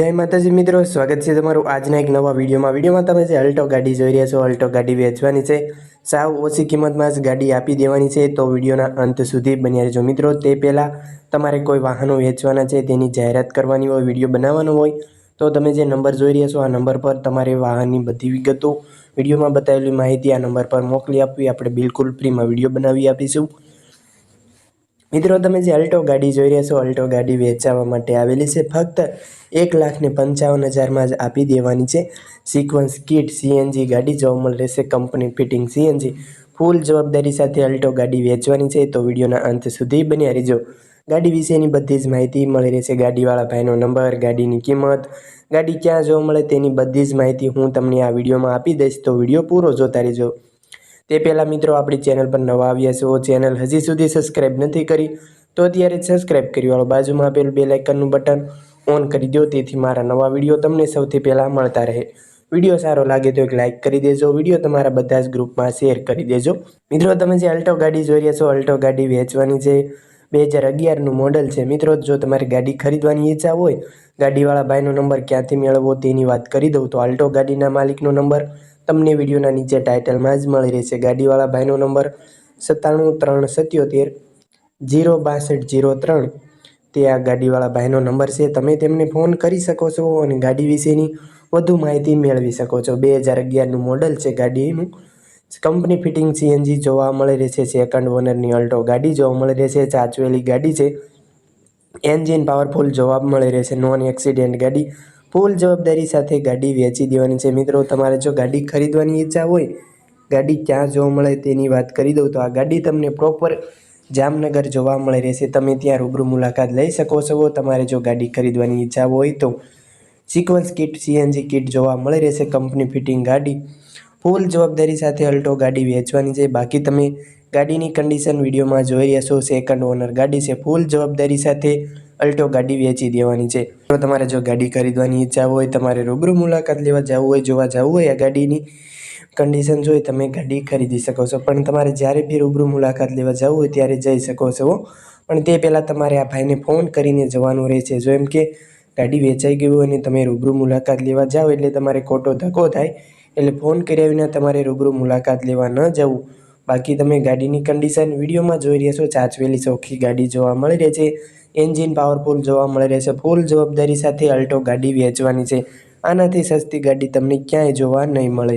જય માતાજી મિત્રો, સ્વાગત છે તમારું આજના એક નવા વિડીયોમાં. વિડીયોમાં તમે જે અલ્ટો ગાડી જોઈ રહ્યા છો, અલ્ટો ગાડી વેચવાની છે. સાવ ઓછી કિંમતમાં જ ગાડી આપી દેવાની છે. તો વિડીયોના અંત સુધી બન્યા રહેજો મિત્રો. તે પહેલાં તમારે કોઈ વાહનો વેચવાના છે, તેની જાહેરાત કરવાની હોય, વીડિયો બનાવવાનો હોય, તો તમે જે નંબર જોઈ રહ્યા છો, આ નંબર પર તમારે વાહનની બધી વિગતો વિડીયોમાં બતાવેલી માહિતી આ નંબર પર મોકલી આપવી. આપણે બિલકુલ ફ્રીમાં વીડિયો બનાવી આપીશું. મિત્રો, તમે જે અલ્ટો ગાડી જોઈ રહ્યા છો, અલ્ટો ગાડી વેચાવા માટે આવેલી છે. ફક્ત એક લાખને પંચાવન હજારમાં જ આપી દેવાની છે. સિક્વન્સ કિટ સીએનજી ગાડી જોવા મળી રહેશે કંપની ફિટિંગ સીએનજી ફૂલ જવાબદારી સાથે અલ્ટો ગાડી વેચવાની છે. તો વિડીયોના અંત સુધી બન્યા રહેજો. ગાડી વિશેની બધી જ માહિતી મળી રહેશે. ગાડીવાળા ભાઈનો નંબર, ગાડીની કિંમત, ગાડી ક્યાં જોવા મળે તેની બધી જ માહિતી હું તમને આ વિડીયોમાં આપી દઈશ. તો વીડિયો પૂરો જોતા રહેજો. તે પહેલાં મિત્રો આપણી ચેનલ પર નવા આવ્યા છો ચેનલ હજી સુધી સબસ્ક્રાઈબ નથી કરી, તો અત્યારે સબસ્ક્રાઈબ કરી વાળો. બાજુમાં આપેલું બે લાઇકનનું બટન ઓન કરી દો, તેથી મારા નવા વીડિયો તમને સૌથી પહેલાં મળતા રહે. વીડિયો સારો લાગે તો એક લાઇક કરી દેજો વીડિયો તમારા બધા જ ગ્રુપમાં શેર કરી દેજો. મિત્રો, તમે જે અલ્ટો ગાડી જોઈ રહ્યા છો અલ્ટો ગાડી વેચવાની છે, બે હજાર અગિયારનું મોડલ છે. મિત્રો, જો તમારે ગાડી ખરીદવાની ઈચ્છા હોય, ગાડીવાળા ભાઈનો નંબર ક્યાંથી મેળવવો તેની વાત કરી દઉં. તો અલ્ટો ગાડીના માલિકનો નંબર તમને વિડીયોના નીચે ટાઇટલમાં જ મળી રહેશે. ગાડીવાળા ભાઈનો નંબર સત્તાણું, ત્રણ, સત્યોતેર, જીરો, બાસઠ, જીરો, ત્રણ. તે આ ગાડીવાળા ભાઈનો નંબર છે. તમે તેમને ફોન કરી શકો છો અને ગાડી વિશેની વધુ માહિતી મેળવી શકો છો. બે હજાર અગિયારનું મોડલ છે ગાડીનું. કંપની ફિટિંગ સીએનજી જોવા મળી રહેશે. સેકન્ડ ઓનરની અલ્ટો ગાડી જોવા મળી રહેશે. ચાચવેલી ગાડી છે. એન્જિન પાવરફુલ જોવા મળી રહેશે. નોન એક્સિડેન્ટ ગાડી ફૂલ જવાબદારી સાથે ગાડી વેચી દેવાની છે. મિત્રો, તમારે જો ગાડી ખરીદવાની ઈચ્છા હોય, ગાડી ક્યાં જોવા મળે તેની વાત કરી દઉં તો આ ગાડી તમને પ્રોપર જામનગર જોવા મળે રહેશે. તમે ત્યાં રૂબરૂ મુલાકાત લઈ શકો છો. તમારે જો ગાડી ખરીદવાની ઈચ્છા હોય તો સિક્વન્સ કિટ, સીએનજી કિટ જોવા મળી રહેશે. કંપની ફિટિંગ ગાડી, ફૂલ જવાબદારી સાથે અલ્ટો ગાડી વેચવાની છે. બાકી તમે ગાડીની કન્ડિશન વિડીયોમાં જોઈ રહ્યા છો. સેકન્ડ ઓનર ગાડી છે. ફૂલ જવાબદારી સાથે અલ્ટો ગાડી વેચી દેવાની છે. તો તમારે જો ગાડી ખરીદવાની ઈચ્છા હોય, તમારે રૂબરૂ મુલાકાત લેવા જવું હોય, જોવા જવું હોય આ ગાડીની કન્ડિશન જોઈ તમે ગાડી ખરીદી શકો છો. પણ તમારે જ્યારે બી રૂબરૂ મુલાકાત લેવા જવું હોય ત્યારે જઈ શકો છો પણ તે પહેલાં તમારે આ ભાઈને ફોન કરીને જવાનું રહેશે. જો એમ કે ગાડી વેચાઈ ગઈ હોય અને તમે રૂબરૂ મુલાકાત લેવા જાઓ એટલે તમારે ખોટો ધક્કો થાય, એટલે ફોન કર્યા વિના તમારે રૂબરૂ મુલાકાત લેવા ન જવું. બાકી તમે ગાડીની કન્ડિશન વિડીયોમાં જોઈ રહ્યા છો, ચાચવેલી ચોખ્ખી ગાડી જોવા મળી રહે છે એન્જિન પાવરફુલ જોવા મળી રહેશે ફૂલ જવાબદારી સાથે અલ્ટો ગાડી વેચવાની છે, આનાથી સસ્તી ગાડી તમને ક્યાંય જોવા નહીં મળે.